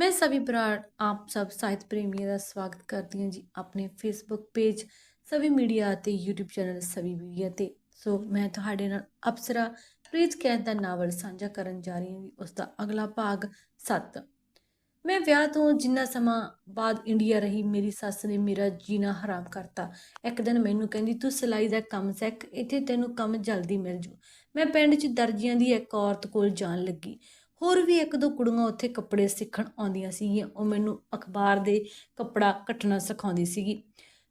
मैं सभी बराड़ आप सब ਸਾਹਿਤ ਪ੍ਰੇਮੀਆਂ ਦਾ ਸਵਾਗਤ ਕਰਦੀ ਹਾਂ ਜੀ ਆਪਣੇ ਫੇਸਬੁੱਕ ਪੇਜ ਸਭੀ ਮੀਡੀਆ ਅਤੇ YouTube ਚੈਨਲ ਸਭੀ ਮੀਡੀਆ ਤੇ ਸੋ ਮੈਂ ਤੁਹਾਡੇ ਨਾਲ ਅਪਸਰਾ ਪ੍ਰੀਤ ਕੈਦ ਦਾ ਨਾਵਲ ਸਾਂਝਾ ਕਰਨ ਜਾ ਰਹੀ ਹਾਂ ਜੀ ਉਸ ਦਾ ਅਗਲਾ ਭਾਗ 7 ਮੈਂ ਵਿਆਹ ਤੋਂ ਜਿੰਨਾ ਸਮਾਂ ਬਾਅਦ ਇੰਡੀਆ ਰਹੀ ਮੇਰੀ ਸੱਸ ਨੇ ਮੇਰਾ ਜੀਣਾ ਹਰਾਮ ਕਰਤਾ ਇੱਕ ਦਿਨ ਮੈਨੂੰ ਕਹਿੰਦੀ ਤੂੰ ਸਿਲਾਈ ਦਾ ਕੰਮ ਸਿੱਖ ਇੱਥੇ ਤੈਨੂੰ ਕੰਮ ਜਲਦੀ ਮਿਲ ਜੂ ਮੈਂ ਪਿੰਡ 'ਚ ਦਰਜੀਆਂ ਦੀ ਇੱਕ ਔਰਤ ਕੋਲ ਜਾਣ ਲੱਗੀ ਹੋਰ ਵੀ ਇੱਕ ਦੋ ਕੁੜੀਆਂ ਉੱਥੇ ਕੱਪੜੇ ਸਿੱਖਣ ਆਉਂਦੀਆਂ ਸੀਗੀਆਂ। ਉਹ ਮੈਨੂੰ ਅਖਬਾਰ ਦੇ ਕੱਪੜਾ ਕੱਟਣਾ ਸਿਖਾਉਂਦੀ ਸੀਗੀ।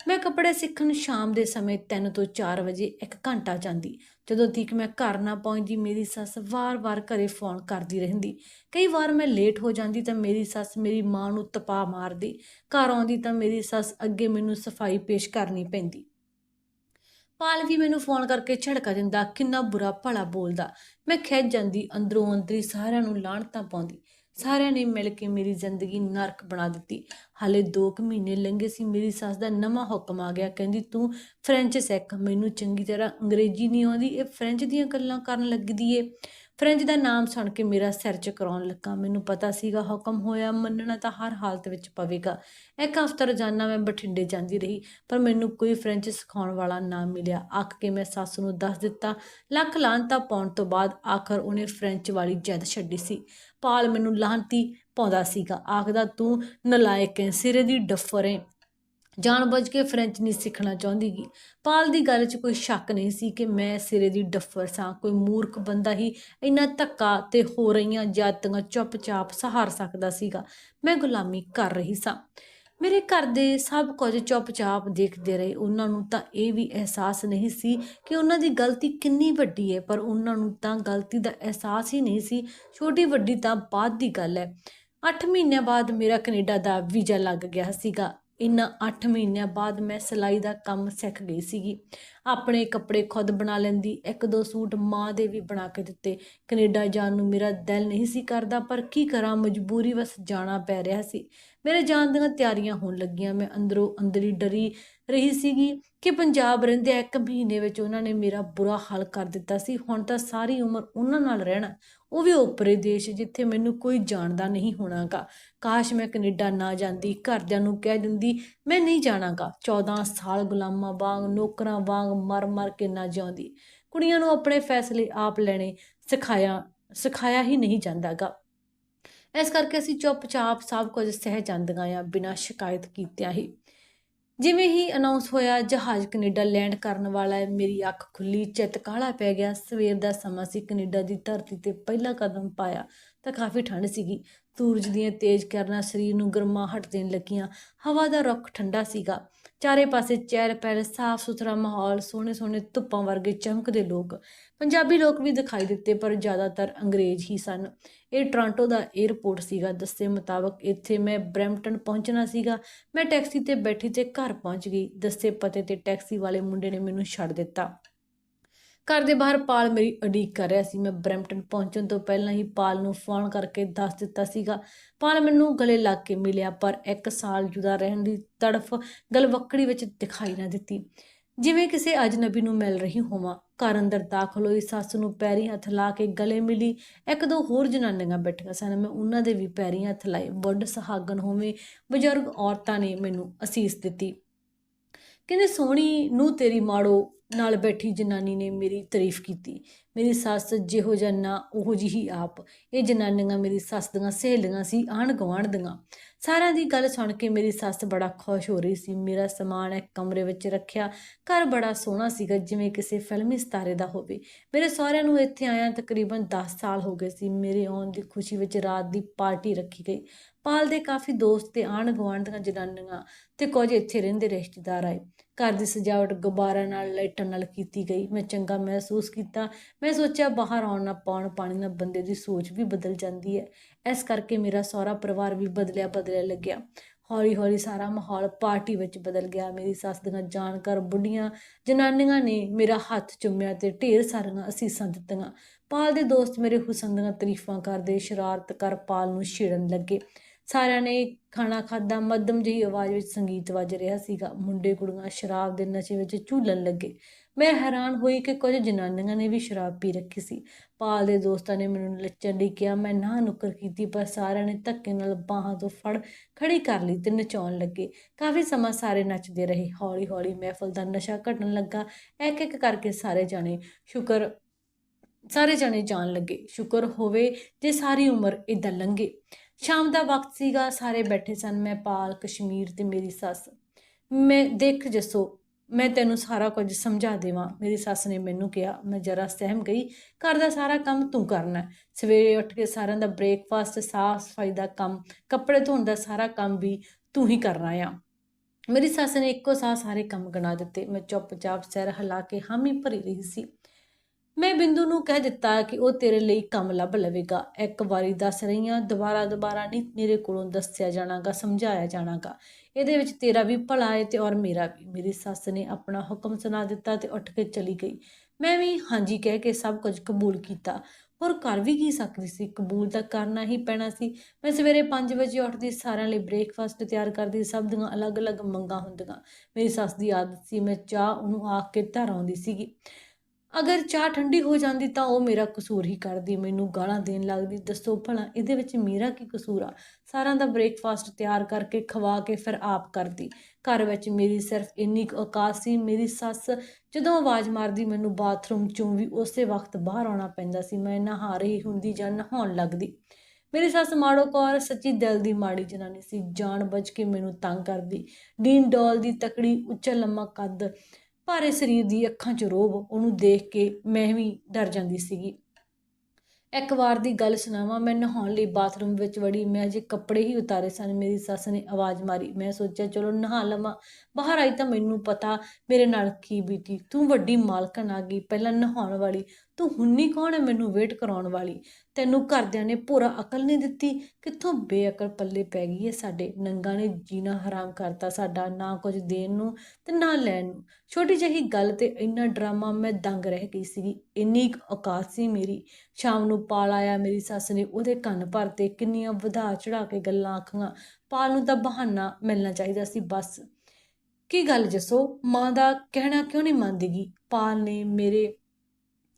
ਮੈਂ ਕੱਪੜੇ ਸਿੱਖਣ ਸ਼ਾਮ ਦੇ ਸਮੇਂ 3 ਤੋਂ 4 ਵਜੇ ਇੱਕ ਘੰਟਾ ਜਾਂਦੀ। ਜਦੋਂ ਤੀਕ ਮੈਂ ਘਰ ਨਾ ਪਹੁੰਚਦੀ, ਮੇਰੀ ਸੱਸ ਵਾਰ-ਵਾਰ ਘਰੇ ਫੋਨ ਕਰਦੀ ਰਹਿੰਦੀ। ਕਈ ਵਾਰ ਮੈਂ ਲੇਟ ਹੋ ਜਾਂਦੀ ਤਾਂ ਮੇਰੀ ਸੱਸ ਮੇਰੀ ਮਾਂ ਨੂੰ ਤਪਾ ਮਾਰਦੀ। ਘਰ ਆਉਂਦੀ ਤਾਂ ਮੇਰੀ ਸੱਸ ਅੱਗੇ ਮੈਨੂੰ ਸਫ਼ਾਈ ਪੇਸ਼ ਕਰਨੀ ਪੈਂਦੀ। ਪਾਲ ਵੀ ਮੈਨੂੰ ਫੋਨ ਕਰਕੇ ਝੜਕਾ ਦਿੰਦਾ, ਕਿੰਨਾ ਬੁਰਾ ਭਲਾ ਬੋਲਦਾ। ਮੈਂ ਖਿੱਚ ਜਾਂਦੀ, ਅੰਦਰੋਂ ਅੰਦਰੀ ਸਾਰਿਆਂ ਨੂੰ ਲਾਹਣਤਾਂ ਪਾਉਂਦੀ। ਸਾਰਿਆਂ ਨੇ ਮਿਲ ਕੇ ਮੇਰੀ ਜ਼ਿੰਦਗੀ ਨਰਕ ਬਣਾ ਦਿੱਤੀ। ਹਾਲੇ 2 ਕੁ ਮਹੀਨੇ ਲੰਘੇ ਸੀ, ਮੇਰੀ ਸੱਸ ਦਾ ਨਵਾਂ ਹੁਕਮ ਆ ਗਿਆ, ਕਹਿੰਦੀ, ਤੂੰ ਫ੍ਰੈਂਚ ਸਿੱਖ, ਮੈਨੂੰ ਚੰਗੀ ਤਰ੍ਹਾਂ ਅੰਗਰੇਜ਼ੀ ਨਹੀਂ ਆਉਂਦੀ, ਇਹ ਫ੍ਰੈਂਚ ਦੀਆਂ ਗੱਲਾਂ ਕਰਨ ਲੱਗਦੀ ਏ। ਫ੍ਰੈਂਚ ਦਾ ਨਾਮ ਸੁਣ ਕੇ ਮੇਰਾ ਸਿਰ ਚਕਰਾਉਣ ਲੱਗਾ। ਮੈਨੂੰ ਪਤਾ ਸੀਗਾ ਹੁਕਮ ਹੋਇਆ, ਮੰਨਣਾ ਤਾਂ ਹਰ ਹਾਲਤ ਵਿੱਚ ਪਵੇਗਾ। ਇੱਕ ਹਫ਼ਤਾ ਰੋਜ਼ਾਨਾ ਮੈਂ ਬਠਿੰਡੇ ਜਾਂਦੀ ਰਹੀ, ਪਰ ਮੈਨੂੰ ਕੋਈ ਫ੍ਰੈਂਚ ਸਿਖਾਉਣ ਵਾਲਾ ਨਾ ਮਿਲਿਆ। ਆਖ ਕੇ ਮੈਂ ਸੱਸ ਨੂੰ ਦੱਸ ਦਿੱਤਾ, ਲੱਖ ਲਾਂਤਾ ਪਾਉਣ ਤੋਂ ਬਾਅਦ ਆਖਰ ਉਹਨੇ ਫ੍ਰੈਂਚ ਵਾਲੀ ਜਿੱਦ ਛੱਡੀ ਸੀ। ਪਾਲ ਮੈਨੂੰ ਲਾਂਤੀ ਪਾਉਂਦਾ ਸੀਗਾ। ਆਖਦਾ, ਤੂੰ ਨਲਾਇਕ ਹੈ ਸਿਰੇ ਦੀ ਡੱਫਰ ਹੈ ਜਾਣਬੁੱਝ ਕੇ ਫ੍ਰੈਂਚ ਨਹੀਂ ਸਿੱਖਣਾ ਚਾਹੁੰਦੀਗੀ। ਪਾਲ ਦੀ ਗੱਲ 'ਚ ਕੋਈ ਸ਼ੱਕ ਨਹੀਂ ਸੀ ਕਿ ਮੈਂ ਸਿਰੇ ਦੀ ਡੱਫਰ ਸਾਂ। ਕੋਈ ਮੂਰਖ ਬੰਦਾ ਹੀ ਇੰਨਾ ਧੱਕਾ ਤੇ ਹੋ ਰਹੀਆਂ ਜਾਤਾਂ ਚੁੱਪਚਾਪ ਸਹਾਰ ਸਕਦਾ ਸੀਗਾ। ਮੈਂ ਗੁਲਾਮੀ ਕਰ ਰਹੀ ਸਾਂ। ਮੇਰੇ ਘਰ ਦੇ ਸਭ ਕੁਝ ਚੁੱਪਚਾਪ ਦੇਖਦੇ ਰਹੇ। ਉਹਨਾਂ ਨੂੰ ਤਾਂ ਇਹ ਵੀ ਅਹਿਸਾਸ ਨਹੀਂ ਸੀ ਕਿ ਉਹਨਾਂ ਦੀ ਗਲਤੀ ਕਿੰਨੀ ਵੱਡੀ ਹੈ, ਪਰ ਉਹਨਾਂ ਨੂੰ ਤਾਂ ਗਲਤੀ ਦਾ ਅਹਿਸਾਸ ਹੀ ਨਹੀਂ ਸੀ। ਛੋਟੀ ਵੱਡੀ ਤਾਂ ਬਾਅਦ ਦੀ ਗੱਲ ਹੈ। 8 ਮਹੀਨਿਆਂ ਬਾਅਦ ਮੇਰਾ ਕੈਨੇਡਾ ਦਾ ਵੀਜ਼ਾ ਲੱਗ ਗਿਆ ਸੀਗਾ। ਇਨਾਂ 8 ਮਹੀਨਿਆਂ ਬਾਅਦ ਮੈਂ ਸਿਲਾਈ ਦਾ ਕੰਮ ਸਿੱਖ ਗਈ ਸੀਗੀ। ਆਪਣੇ ਕੱਪੜੇ ਖੁਦ ਬਣਾ ਲੈਂਦੀ, ਇੱਕ ਦੋ ਸੂਟ ਮਾਂ ਦੇ ਵੀ ਬਣਾ ਕੇ ਦਿੱਤੇ। ਕੈਨੇਡਾ ਜਾਣ ਨੂੰ ਮੇਰਾ ਦਿਲ ਨਹੀਂ ਸੀ ਕਰਦਾ, ਪਰ ਕੀ ਕਰਾਂ, ਮਜਬੂਰੀ ਵਸ ਜਾਣਾ ਪੈ ਰਿਹਾ ਸੀ। ਮੇਰੇ ਜਾਣ ਦੀਆਂ ਤਿਆਰੀਆਂ ਹੋਣ ਲੱਗੀਆਂ। ਮੈਂ ਅੰਦਰੋਂ ਅੰਦਰੀ ਡਰੀ ਰਹੀ ਸੀਗੀ ਕਿ ਪੰਜਾਬ ਰਹਿੰਦੇ ਇੱਕ ਮਹੀਨੇ ਵਿੱਚ ਉਹਨਾਂ ਨੇ ਮੇਰਾ ਬੁਰਾ ਹਾਲ ਕਰ ਦਿੱਤਾ ਸੀ। ਹੁਣ ਤਾਂ ਸਾਰੀ ਉਮਰ ਉਹਨਾਂ ਨਾਲ ਰਹਿਣਾ, ਉਹ ਵੀ ਓਪਰੇ ਦੇਸ਼ ਜਿੱਥੇ ਮੈਨੂੰ ਕੋਈ ਜਾਣਦਾ ਨਹੀਂ ਹੋਣਾਗਾ। ਕਾਸ਼ ਮੈਂ ਕੈਨੇਡਾ ਨਾ ਜਾਂਦੀ, ਘਰਦਿਆਂ ਨੂੰ ਕਹਿ ਦਿੰਦੀ, ਮੈਂ ਨਹੀਂ ਜਾਣਾਗਾ। 14 ਸਾਲ ਗੁਲਾਮਾਂ ਵਾਂਗ, ਨੌਕਰਾਂ ਵਾਂਗ ਮਰ ਮਰ ਕੇ ਨਾ ਜਿਉਂਦੀ ਕੁੜੀਆਂ ਨੂੰ ਆਪਣੇ ਫੈਸਲੇ ਆਪ ਲੈਣੇ ਸਿਖਾਇਆ ਸਿਖਾਇਆ ਹੀ ਨਹੀਂ ਜਾਂਦਾਗਾ। ਇਸ ਕਰਕੇ ਅਸੀਂ ਚੁੱਪਚਾਪ ਸਭ ਕੁਝ ਸਹਿ ਜਾਂਦੀਆਂ ਆ ਬਿਨਾਂ ਸ਼ਿਕਾਇਤ ਕੀਤਿਆਂ ਹੀ। ਜਿਵੇਂ ਹੀ ਅਨਾਉਂਸ ਹੋਇਆ, ਜਹਾਜ਼ ਕੈਨੇਡਾ ਲੈਂਡ ਕਰਨ ਵਾਲਾ ਹੈ, ਮੇਰੀ ਅੱਖ ਖੁੱਲੀ, ਚਿੱਤ ਕਾਲਾ ਪੈ ਗਿਆ। ਸਵੇਰ ਦਾ ਸਮਾਂ ਸੀ, ਕੈਨੇਡਾ ਦੀ ਧਰਤੀ ਤੇ ਪਹਿਲਾ ਕਦਮ ਪਾਇਆ ਤਾਂ ਕਾਫੀ ਠੰਡ ਸੀਗੀ। ਸੂਰਜ ਦੀਆਂ ਤੇਜ਼ ਕਿਰਨਾਂ ਸਰੀਰ ਨੂੰ ਗਰਮਾਹਟ ਦੇਣ ਲੱਗੀਆਂ। ਹਵਾ ਦਾ ਰੁੱਖ ਠੰਡਾ ਸੀਗਾ। ਚਾਰੇ ਪਾਸੇ ਚਹਿਲ ਪਹਿਲ, ਸਾਫ਼ ਸੁਥਰਾ ਮਾਹੌਲ, ਸੋਹਣੇ ਸੋਹਣੇ ਧੁੱਪਾਂ ਵਰਗੇ ਚਮਕਦੇ ਲੋਕ। ਪੰਜਾਬੀ ਲੋਕ ਵੀ ਦਿਖਾਈ ਦਿੱਤੇ, ਪਰ ਜ਼ਿਆਦਾਤਰ ਅੰਗਰੇਜ਼ ਹੀ ਸਨ। ਇਹ ਟੋਰਾਂਟੋ ਦਾ 에ਅਰਪੋਰਟ ਸੀਗਾ। ਦੱਸੇ ਮੁਤਾਬਕ ਇੱਥੇ ਮੈਂ ਬ੍ਰੈਂਪਟਨ ਪਹੁੰਚਣਾ ਸੀਗਾ। ਮੈਂ ਟੈਕਸੀ ਤੇ ਬੈਠੀ ਤੇ ਘਰ ਪਹੁੰਚ ਗਈ। ਦੱਸੇ ਪਤੇ ਤੇ ਟੈਕਸੀ ਵਾਲੇ ਮੁੰਡੇ ਨੇ ਮੈਨੂੰ ਛੱਡ ਦਿੱਤਾ। ਘਰ ਦੇ ਬਾਹਰ ਪਾਲ ਮੇਰੀ ਉਡੀਕ ਕਰ ਰਿਹਾ ਸੀ। ਮੈਂ ਬਰੈਂਪਟਨ ਪਹੁੰਚਣ ਤੋਂ ਪਹਿਲਾਂ ਹੀ ਪਾਲ ਨੂੰ ਫੋਨ ਕਰਕੇ ਦੱਸ ਦਿੱਤਾ ਸੀਗਾ। ਪਾਲ ਮੈਨੂੰ ਗਲੇ ਲੱਗ ਕੇ ਮਿਲਿਆ, ਪਰ ਇੱਕ ਸਾਲ ਜੁਦਾ ਰਹਿਣ ਦੀ ਤੜਫ ਗਲਵੱਕੜੀ ਵਿੱਚ ਦਿਖਾਈ ਨਾ ਦਿੱਤੀ। ਜਿਵੇਂ ਕਿਸੇ ਅਜਨਬੀ ਨੂੰ ਮਿਲ ਰਹੀ ਹੋਵਾਂ। ਘਰ ਅੰਦਰ ਦਾਖਲ ਹੋਈ ਸੱਸ ਨੂੰ ਪੈਰੀ ਹੱਥ ਲਾ ਕੇ ਗਲੇ ਮਿਲੀ। ਇੱਕ ਦੋ ਹੋਰ ਜਨਾਨੀਆਂ ਬੈਠੀਆਂ ਸਨ। ਮੈਂ ਉਹਨਾਂ ਦੇ ਵੀ ਪੈਰੀ ਹੱਥ ਲਾਏ। ਵੱਡ ਸਹਾਗਨ ਹੋਵੇਂ ਬਜ਼ੁਰਗ ਔਰਤਾਂ ਨੇ ਮੈਨੂੰ ਅਸੀਸ ਦਿੱਤੀ। ਕਹਿੰਦੇ, ਸੋਹਣੀ ਨੂੰ ਤੇਰੀ ਮਾੜੋ ਨਾਲ ਬੈਠੀ ਜਨਾਨੀ ਨੇ ਮੇਰੀ ਤਾਰੀਫ ਕੀਤੀ। ਮੇਰੀ ਸੱਸ ਜਿਹੋ ਜਿਹਾ ਨਾ, ਉਹੋ ਜਿਹੀ ਆਪ। ਇਹ ਜਨਾਨੀਆਂ ਮੇਰੀ ਸੱਸ ਦੀਆਂ ਸਹੇਲੀਆਂ ਸੀ ਆਣ ਗਵਾਂਢ ਦੀਆਂ। ਸਾਰਿਆਂ ਦੀ ਗੱਲ ਸੁਣ ਕੇ ਮੇਰੀ ਸੱਸ ਬੜਾ ਖੁਸ਼ ਹੋ ਰਹੀ ਸੀ। ਮੇਰਾ ਸਮਾਨ ਇੱਕ ਕਮਰੇ ਵਿੱਚ ਰੱਖਿਆ। ਘਰ ਬੜਾ ਸੋਹਣਾ ਸੀਗਾ, ਜਿਵੇਂ ਕਿਸੇ ਫਿਲਮੀ ਸਿਤਾਰੇ ਦਾ ਹੋਵੇ। ਮੇਰੇ ਸਹੁਰਿਆਂ ਨੂੰ ਇੱਥੇ ਆਇਆ ਤਕਰੀਬਨ 10 ਸਾਲ ਹੋ ਗਏ ਸੀ। ਮੇਰੇ ਆਉਣ ਦੀ ਖੁਸ਼ੀ ਵਿੱਚ ਰਾਤ ਦੀ ਪਾਰਟੀ ਰੱਖੀ ਗਈ। ਪਾਲ ਦੇ ਕਾਫੀ ਦੋਸਤ ਤੇ ਆਣ ਗਵਾਂਢ ਦੀਆਂ ਜਨਾਨੀਆਂ ਤੇ ਕੁਝ ਇੱਥੇ ਰਹਿੰਦੇ ਰਿਸ਼ਤੇਦਾਰ ਆਏ। ਘਰ ਦੀ ਸਜਾਵਟ ਗੁਬਾਰਾ ਨਾਲ, ਲਾਈਟਾਂ ਨਾਲ ਕੀਤੀ ਗਈ। ਮੈਂ ਚੰਗਾ ਮਹਿਸੂਸ ਕੀਤਾ। ਮੈਂ ਸੋਚਿਆ, ਬਾਹਰ ਆਉਣ ਨਾਲ ਪਾਉਣ ਪਾਣੀ ਨਾਲ ਬੰਦੇ ਦੀ ਸੋਚ ਵੀ ਬਦਲ ਜਾਂਦੀ ਹੈ। ਇਸ ਕਰਕੇ ਮੇਰਾ ਸਹੁਰਾ ਪਰਿਵਾਰ ਵੀ ਬਦਲਿਆ ਬਦਲਿਆ ਲੱਗਿਆ। ਹੌਲੀ ਹੌਲੀ ਸਾਰਾ ਮਾਹੌਲ ਪਾਰਟੀ ਵਿੱਚ ਬਦਲ ਗਿਆ। ਮੇਰੀ ਸੱਸ ਦੀਆਂ ਜਾਣਕਾਰ ਬੁੱਢੀਆਂ ਜਨਾਨੀਆਂ ਨੇ ਮੇਰਾ ਹੱਥ ਚੁੰਮਿਆ ਤੇ ਢੇਰ ਸਾਰੀਆਂ ਅਸੀਸਾਂ ਦਿੱਤੀਆਂ। ਪਾਲ ਦੇ ਦੋਸਤ ਮੇਰੇ ਹੁਸਨ ਦੀਆਂ ਤਾਰੀਫਾਂ ਕਰਦੇ ਸ਼ਰਾਰਤ ਕਰ ਪਾਲ ਨੂੰ ਛੇੜਨ ਲੱਗੇ। ਸਾਰਿਆਂ ਨੇ ਖਾਣਾ ਖਾਦਾ ਮੱਧਮ ਜਿਹੀ ਆਵਾਜ਼ ਵਿੱਚ ਸੰਗੀਤ ਵੱਜ ਰਿਹਾ ਸੀਗਾ। ਮੁੰਡੇ ਕੁੜੀਆਂ ਸ਼ਰਾਬ ਦੇ ਨਸ਼ੇ ਵਿੱਚ ਝੂਲਣ ਲੱਗੇ। ਮੈਂ ਹੈਰਾਨ ਹੋਈ ਕਿ ਕੁਝ ਜਨਾਨੀਆਂ ਨੇ ਵੀ ਸ਼ਰਾਬ ਪੀ ਰੱਖੀ ਸੀ। ਪਾਲ ਦੇ ਦੋਸਤਾਂ ਨੇ ਮੈਨੂੰ ਨੱਚਣ ਲਈ ਕਿਹਾ, ਮੈਂ ਨਾ ਨੁੱਕਰ ਕੀਤੀ, ਪਰ ਸਾਰਿਆਂ ਨੇ ਧੱਕੇ ਨਾਲ ਬਾਹਾਂ ਤੋਂ ਫੜ ਖੜੀ ਕਰ ਲਈ ਤੇ ਨਚਾਉਣ ਲੱਗੇ। ਕਾਫੀ ਸਮਾਂ ਸਾਰੇ ਨੱਚਦੇ ਰਹੇ। ਹੌਲੀ ਹੌਲੀ ਮਹਿਫਲ ਦਾ ਨਸ਼ਾ ਘਟਣ ਲੱਗਾ। ਇੱਕ ਇੱਕ ਕਰਕੇ ਸਾਰੇ ਜਾਣੇ ਸ਼ੁਕਰ ਸਾਰੇ ਜਾਣੇ ਜਾਣ ਲੱਗੇ। ਸ਼ੁਕਰ ਹੋਵੇ ਜੇ ਸਾਰੀ ਉਮਰ ਇਦਾਂ ਲੰਘੇ। ਸ਼ਾਮ ਦਾ ਵਕਤ ਸੀਗਾ, ਸਾਰੇ ਬੈਠੇ ਸਨ, ਮੈਂ ਪਾਲ, ਕਸ਼ਮੀਰ ਤੇ ਮੇਰੀ ਸੱਸ। ਮੈਂ, ਦੇਖ ਜੱਸੋ, ਮੈਂ ਤੈਨੂੰ ਸਾਰਾ ਕੁਝ ਸਮਝਾ ਦੇਵਾਂ। ਮੇਰੀ ਸੱਸ ਨੇ ਮੈਨੂੰ ਕਿਹਾ। ਮੈਂ ਜਰਾ ਸਹਿਮ ਗਈ। ਘਰ ਦਾ ਸਾਰਾ ਕੰਮ ਤੂੰ ਕਰਨਾ। ਸਵੇਰੇ ਉੱਠ ਕੇ ਸਾਰਿਆਂ ਦਾ ਬ੍ਰੇਕਫਾਸਟ ਸਾਫ਼ ਸਫ਼ਾਈ ਦਾ ਕੰਮ, ਕੱਪੜੇ ਧੋਣ ਦਾ ਸਾਰਾ ਕੰਮ ਵੀ ਤੂੰ ਹੀ ਕਰਨਾ ਆ। ਮੇਰੀ ਸੱਸ ਨੇ ਇੱਕੋ ਸਾਹ ਸਾਰੇ ਕੰਮ ਗਣਾ ਦਿੱਤੇ। ਮੈਂ ਚੁੱਪਚਾਪ ਸਿਰ ਹਿਲਾ ਕੇ ਹਾਮੀ ਭਰੀ ਰਹੀ ਸੀ। ਮੈਂ ਬਿੰਦੂ ਨੂੰ ਕਹਿ ਦਿੱਤਾ ਕਿ ਉਹ ਤੇਰੇ ਲਈ ਕੰਮ ਲੱਭ ਲਵੇਗਾ। ਇੱਕ ਵਾਰੀ ਦੱਸ ਰਹੀ ਹਾਂ ਦੁਬਾਰਾ ਦੁਬਾਰਾ ਨਹੀਂ ਮੇਰੇ ਕੋਲੋਂ ਦੱਸਿਆ ਜਾਣਾਗਾ, ਸਮਝਾਇਆ ਜਾਣਾਗਾ। ਇਹਦੇ ਵਿੱਚ ਤੇਰਾ ਵੀ ਭਲਾ ਹੈ ਤੇ ਔਰ ਮੇਰਾ ਵੀ। ਮੇਰੀ ਸੱਸ ਨੇ ਆਪਣਾ ਹੁਕਮ ਸੁਣਾ ਦਿੱਤਾ ਤੇ ਉੱਠ ਕੇ ਚਲੀ ਗਈ। ਮੈਂ ਵੀ ਹਾਂਜੀ ਕਹਿ ਕੇ ਸਭ ਕੁਝ ਕਬੂਲ ਕੀਤਾ। ਹੋਰ ਕਰ ਵੀ ਕੀ ਸਕਦੀ ਸੀ? ਕਬੂਲ ਤਾਂ ਕਰਨਾ ਹੀ ਪੈਣਾ ਸੀ। ਮੈਂ ਸਵੇਰੇ 5 ਵਜੇ ਉੱਠਦੀ, ਸਾਰਿਆਂ ਲਈ ਬ੍ਰੇਕਫਾਸਟ ਤਿਆਰ ਕਰਦੀ, ਸਭ ਦੀਆਂ ਅਲੱਗ-ਅਲੱਗ ਮੰਗਾਂ ਹੁੰਦੀਆਂ। ਮੇਰੀ ਸੱਸ ਦੀ ਆਦਤ ਸੀ, ਮੈਂ ਚਾਹ ਉਹਨੂੰ ਆਖ ਕੇ ਧਰ ਆਉਂਦੀ ਸੀਗੀ। ਅਗਰ ਚਾਹ ਠੰਡੀ ਹੋ ਜਾਂਦੀ ਤਾਂ ਉਹ ਮੇਰਾ ਕਸੂਰ ਹੀ ਕਰਦੀ, ਮੈਨੂੰ ਗਾਲਾਂ ਦੇਣ ਲੱਗਦੀ। ਦੱਸੋ ਭਲਾ ਇਹਦੇ ਵਿੱਚ ਮੇਰਾ ਕੀ ਕਸੂਰ ਆ? ਸਾਰਿਆਂ ਦਾ ਬ੍ਰੇਕਫਾਸਟ ਤਿਆਰ ਕਰਕੇ ਖਵਾ ਕੇ ਫਿਰ ਆਪ ਕਰਦੀ। ਘਰ ਵਿੱਚ ਮੇਰੀ ਸਿਰਫ ਇੰਨੀ ਕੁ ਔਕਾਤ ਸੀ, ਮੇਰੀ ਸੱਸ ਜਦੋਂ ਆਵਾਜ਼ ਮਾਰਦੀ ਮੈਨੂੰ ਬਾਥਰੂਮ ਚੋਂ ਵੀ ਉਸੇ ਵਕਤ ਬਾਹਰ ਆਉਣਾ ਪੈਂਦਾ ਸੀ, ਮੈਂ ਨਹਾ ਰਹੀ ਹੁੰਦੀ ਜਾਂ ਨਹਾਉਣ ਲੱਗਦੀ। ਮੇਰੀ ਸੱਸ ਮਾੜੋ ਕੌਰ ਸੱਚੀ ਦਿਲ ਦੀ ਮਾੜੀ ਜਨਾਨੀ ਸੀ, ਜਾਣ ਬੁੱਝ ਕੇ ਮੈਨੂੰ ਤੰਗ ਕਰਦੀ। ਡੀਨ ਡੋਲ ਦੀ ਤਕੜੀ ਉੱਚਾ ਲੰਮਾ ਕੱਦ ਭਾਰੇ ਸਰੀਰ ਦੀ ਅੱਖਾਂ 'ਚ ਰੋਬ ਉਹਨੂੰ ਦੇਖ ਕੇ ਮੈਂ ਵੀ ਡਰ ਜਾਂਦੀ ਸੀਗੀ। ਇੱਕ ਵਾਰ ਦੀ ਗੱਲ ਸੁਣਾਵਾਂ, ਮੈਂ ਨਹਾਉਣ ਲਈ ਬਾਥਰੂਮ ਵਿੱਚ ਵੜੀ, ਮੈਂ ਅਜੇ ਕੱਪੜੇ ਹੀ ਉਤਾਰੇ ਸਨ, ਮੇਰੀ ਸੱਸ ਨੇ ਆਵਾਜ਼ ਮਾਰੀ। ਮੈਂ ਸੋਚਿਆ, ਚਲੋ, ਨਹਾ ਲਵਾਂ। ਬਾਹਰ ਆਈ ਤਾਂ ਮੈਨੂੰ ਪਤਾ ਮੇਰੇ ਨਾਲ ਕੀ ਬੀਤੀ। ਤੂੰ ਵੱਡੀ ਮਾਲਕਣ ਆ ਗਈ, ਪਹਿਲਾਂ ਨਹਾਉਣ ਵਾਲੀ। ਤੂੰ ਹੁੰਨੀ ਕੌਣ ਹੈ ਮੈਨੂੰ ਵੇਟ ਕਰਾਉਣ ਵਾਲੀ? ਤੈਨੂੰ ਘਰਦਿਆਂ ਨੇ ਪੂਰਾ ਅਕਲ ਨਹੀਂ ਦਿੱਤੀ। ਕਿੱਥੋਂ ਬੇਅਕਲ ਪੱਲੇ ਪੈ ਗਈ ਹੈ ਸਾਡੇ। ਨੰਗਾ ਨੇ ਜੀਣਾ ਹਰਾਮ ਕਰਤਾ ਸਾਡਾ, ਨਾ ਕੁਝ ਦੇਣ ਨੂੰ ਤੇ ਨਾ ਲੈਣ ਨੂੰ। ਛੋਟੀ ਜਿਹੀ ਗੱਲ ਤੇ ਇੰਨਾ ਡਰਾਮਾ ਮੈਂ ਦੰਗ ਰਹਿ ਗਈ ਸੀਗੀ। ਇੰਨੀ ਔਕਾਤ ਸੀ ਮੇਰੀ। ਸ਼ਾਮ ਨੂੰ ਪਾਲ ਆਇਆ ਮੇਰੀ ਸੱਸ ਨੇ, ਉਹਦੇ ਕੰਨ ਭਰਤੇ ਕਿੰਨੀਆਂ ਵਧਾ ਚੜਾ ਕੇ ਗੱਲਾਂ ਆਖੀਆਂ। ਪਾਲ ਨੂੰ ਤਾਂ ਬਹਾਨਾ ਮਿਲਣਾ ਚਾਹੀਦਾ ਸੀ, ਬਸ। ਕੀ ਗੱਲ ਜੱਸੋ? ਮਾਂ ਦਾ ਕਹਿਣਾ ਕਿਉਂ ਨਹੀਂ ਮੰਨਦੀਗੀ ਪਾਲ ਨੇ ਮੇਰੇ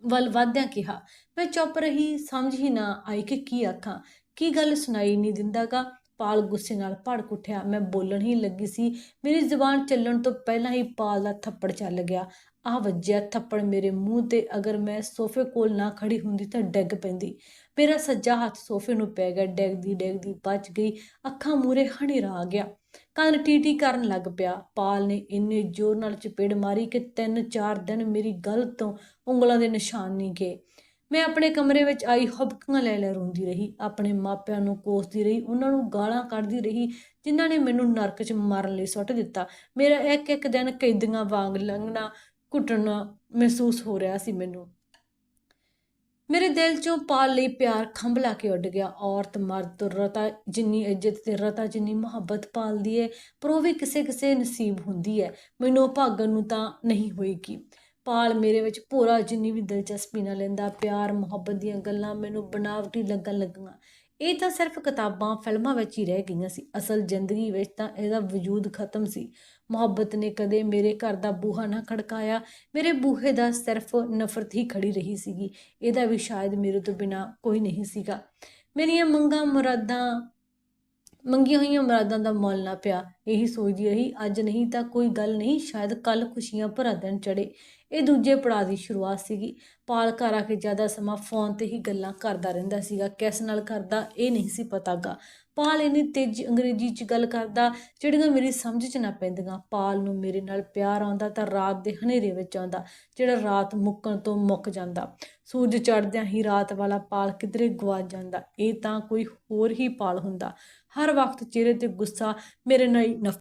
ਵੱਲ ਵਧਦਿਆਂ ਕਿਹਾ, ਮੈਂ ਚੁੱਪ ਰਹੀ, ਸਮਝ ਹੀ ਨਾ ਆਈ ਕਿ ਕੀ ਆਖਾਂ। ਕੀ ਗੱਲ ਸੁਣਾਈ ਨਹੀਂ ਦਿੰਦਾਗਾ? ਪਾਲ ਗੁੱਸੇ ਨਾਲ ਭੜਕ ਉੱਠਿਆ। ਮੈਂ ਬੋਲਣ ਹੀ ਲੱਗੀ ਸੀ, ਮੇਰੀ ਜ਼ੁਬਾਨ ਚੱਲਣ ਤੋਂ ਪਹਿਲਾਂ ਹੀ ਪਾਲ ਦਾ ਥੱਪੜ ਚੱਲ ਗਿਆ। ਆ ਵੱਜਿਆ ਥੱਪੜ ਮੇਰੇ ਮੂੰਹ ਤੇ, ਅਗਰ ਮੈਂ ਸੋਫੇ ਕੋਲ ਨਾ ਖੜੀ ਹੁੰਦੀ ਤਾਂ ਡਿੱਗ ਪੈਂਦੀ। ਮੇਰਾ ਸੱਜਾ ਹੱਥ ਸੋਫੇ ਨੂੰ ਪੈ ਗਿਆ ਡੈਗਦੀ ਡੈਗਦੀ ਬਚ ਗਈ। ਅੱਖਾਂ ਮੂਰੇ ਹਨੇਰਾ ਆ ਗਿਆ। ਕੰਨ ਟੀਟੀ ਕਰਨ ਲੱਗ ਪਿਆ। ਪਾਲ ਨੇ ਇੰਨੇ ਜ਼ੋਰ ਨਾਲ ਚਪੇੜ ਮਾਰੀ ਕਿ ਤਿੰਨ ਚਾਰ ਦਿਨ ਮੇਰੀ ਗਲ ਤੋਂ ਉਂਗਲਾਂ ਦੇ ਨਿਸ਼ਾਨ ਨਹੀਂ ਗਏ। ਮੈਂ ਆਪਣੇ ਕਮਰੇ ਵਿੱਚ ਆਈ ਹਬਕੀਆਂ ਲੈ ਲੈ ਰੋਂਦੀ ਰਹੀ, ਆਪਣੇ ਮਾਪਿਆਂ ਨੂੰ ਕੋਸਦੀ ਰਹੀ, ਉਹਨਾਂ ਨੂੰ ਗਾਲਾਂ ਕੱਢਦੀ ਰਹੀ, ਜਿਨ੍ਹਾਂ ਨੇ ਮੈਨੂੰ ਨਰਕ 'ਚ ਮਾਰਨ ਲਈ ਸੁੱਟ ਦਿੱਤਾ। ਮੇਰਾ ਇੱਕ ਇੱਕ ਦਿਨ ਕੈਦੀਆਂ ਵਾਂਗ ਲੰਘਣਾ, ਘੁੱਟਣਾ ਮਹਿਸੂਸ ਹੋ ਰਿਹਾ ਸੀ ਮੈਨੂੰ। ਮੇਰੇ ਦਿਲ ਚੋਂ ਪਾਲ ਲਈ ਪਿਆਰ ਖੰਭਲਾ ਕੇ ਉੱਡ ਗਿਆ। ਔਰਤ, ਮਰਦ, ਰਤਾ ਜਿੰਨੀ ਇੱਜ਼ਤ ਤੇ ਰਤਾ ਜਿੰਨੀ ਮੁਹੱਬਤ ਪਾਲਦੀ ਏ, ਪਰ ਉਹ ਵੀ ਕਿਸੇ ਕਿਸੇ ਨਸੀਬ ਹੁੰਦੀ ਹੈ ਮੈਨੂੰ ਭਾਗਣ ਨੂੰ ਤਾਂ ਨਹੀਂ ਹੋਏਗੀ। ਪਾਲ ਮੇਰੇ ਵਿੱਚ ਭੋਰਾ ਜਿੰਨੀ ਵੀ ਦਿਲਚਸਪੀ ਨਾ ਲੈਂਦਾ, ਪਿਆਰ ਮੁਹੱਬਤ ਦੀਆਂ ਗੱਲਾਂ ਮੈਨੂੰ ਬਣਾਵਟੀ ਲੱਗਣ ਲੱਗੀਆਂ। ਇਹ ਤਾਂ ਸਿਰਫ ਕਿਤਾਬਾਂ, ਫਿਲਮਾਂ ਵਿੱਚ ਹੀ ਰਹਿ ਗਈਆਂ ਸੀ। ਅਸਲ ਜ਼ਿੰਦਗੀ ਵਿੱਚ ਤਾਂ ਇਹਦਾ ਵਜੂਦ ਖਤਮ ਸੀ। ਮੁਹੱਬਤ ਨੇ ਕਦੇ ਮੇਰੇ ਘਰ ਦਾ ਬੂਹਾ ਨਾ ਖੜਕਾਇਆ। ਮੇਰੇ ਬੂਹੇ ਦਾ ਸਿਰਫ ਨਫ਼ਰਤ ਹੀ ਖੜੀ ਰਹੀ ਸੀਗੀ। ਇਹਦਾ ਵੀ ਸ਼ਾਇਦ ਮੇਰੇ ਤੋਂ ਬਿਨਾ ਕੋਈ ਨਹੀਂ ਸੀਗਾ। ਮੇਰੀਆਂ ਮੰਗਾਂ, ਮੁਰਾਦਾਂ ਮੰਗੀਆਂ ਹੋਈਆਂ ਮੁਰਾਦਾਂ ਦਾ ਮੁੱਲ ਨਾ ਪਿਆ। ਇਹੀ ਸੋਚਦੀ ਰਹੀ, ਅੱਜ ਨਹੀਂ ਤਾਂ ਕੋਈ ਗੱਲ ਨਹੀਂ, ਸ਼ਾਇਦ ਕੱਲ ਖੁਸ਼ੀਆਂ ਭਰਾ ਦਿਨ ਚੜੇ ਇਹ ਦੂਜੇ ਪੜਾਅ ਦੀ ਸ਼ੁਰੂਆਤ ਸੀਗੀ। ਪਾਲ ਘਰ ਆ ਕੇ ਜ਼ਿਆਦਾ ਸਮਾਂ ਫੋਨ ਤੇ ਹੀ ਗੱਲਾਂ ਕਰਦਾ ਰਹਿੰਦਾ ਸੀਗਾ। ਕਿਸ ਨਾਲ ਕਰਦਾ ਇਹ ਨਹੀਂ ਸੀ ਪਤਾਗਾ। ਪਾਲ ਇੰਨੀ ਤੇਜ਼ ਅੰਗਰੇਜ਼ੀ 'ਚ ਗੱਲ ਕਰਦਾ, ਜਿਹੜੀਆਂ ਮੇਰੀ ਸਮਝ 'ਚ ਨਾ ਪੈਂਦੀਆਂ। ਪਾਲ ਨੂੰ ਮੇਰੇ ਨਾਲ ਪਿਆਰ ਆਉਂਦਾ ਤਾਂ ਰਾਤ ਦੇ ਹਨੇਰੇ ਵਿੱਚ ਆਉਂਦਾ, ਜਿਹੜਾ ਰਾਤ ਮੁੱਕਣ ਤੋਂ ਮੁੱਕ ਜਾਂਦਾ। ਸੂਰਜ ਚੜ੍ਹਦਿਆਂ ਹੀ ਰਾਤ ਵਾਲਾ ਪਾਲ ਕਿਧਰੇ ਗਵਾਚ ਜਾਂਦਾ। ਇਹ ਤਾਂ ਕੋਈ ਹੋਰ ਹੀ ਪਾਲ ਹੁੰਦਾ। ਹਰ ਵਕਤ ਚਿਹਰੇ ਤੇ ਗੁੱਸਾ ਮੇਰੇ ਨਾਲ ਹੀ ਨਫ਼